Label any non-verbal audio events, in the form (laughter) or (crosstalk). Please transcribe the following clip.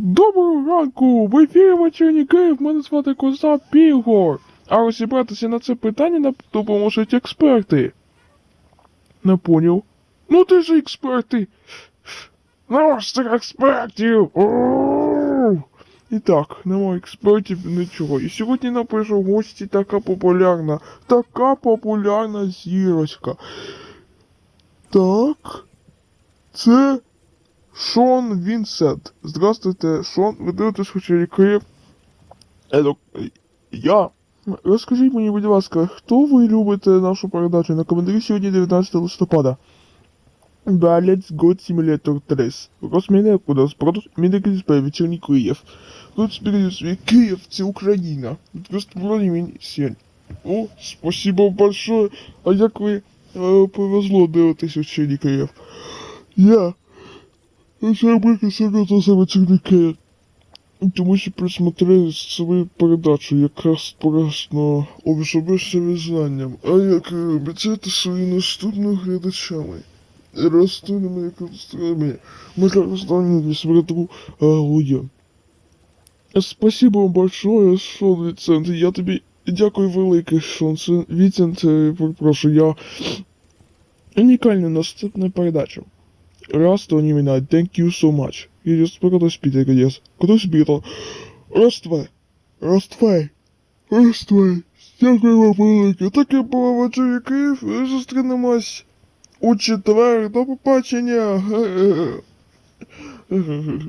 Доброго ранку! В ефірі вечірній Київ, мене звати Коза Пігор. А розібратися на це питання нам допоможуть експерти. Не поняв. Ну ти ж експерти. Ж цих експертів. І так, нема експертів нічого. І сьогодні напишу в гості така популярна, така популярна зірочка. Так. Це Шон Вінсент. Здравствуйте, Шон. Ви дивитесь. Ело, я. Розкажіть мені, будь ласка, хто ви любите нашу передачу на коментарі сьогодні 19 листопада? Да, Let's Go Simulator 3. Розміняє кудись, продукт Мінекізбе, вечірній Київ. Тут спірюсь, Київ, це Україна. Просто мені сіль. О, спасибо большое. А як ви е, повезло дивитись вечірній Київ? Я Зробити себе за вечірники. Тому що присмотрели свою передачу якраз поразно особисте визнанням. А як ви обіцяєте своїм наступним глядачами? Розтунемо якось Ми зараз станемо смотрю Луя. Спасибо вам большое, Шон Віцент. Я тобі дякую велике, Шон Віцент. Прошу, я унікальна наступна передача. Раз, то не меня. Thank you so much. Я just продаю спитер, yes. Куди спитер? Роствай. Роствай. Роствай. Дякую вам велике. Таке було вечері Київ. Зустрінемось у четвер. До побачення. (laughs)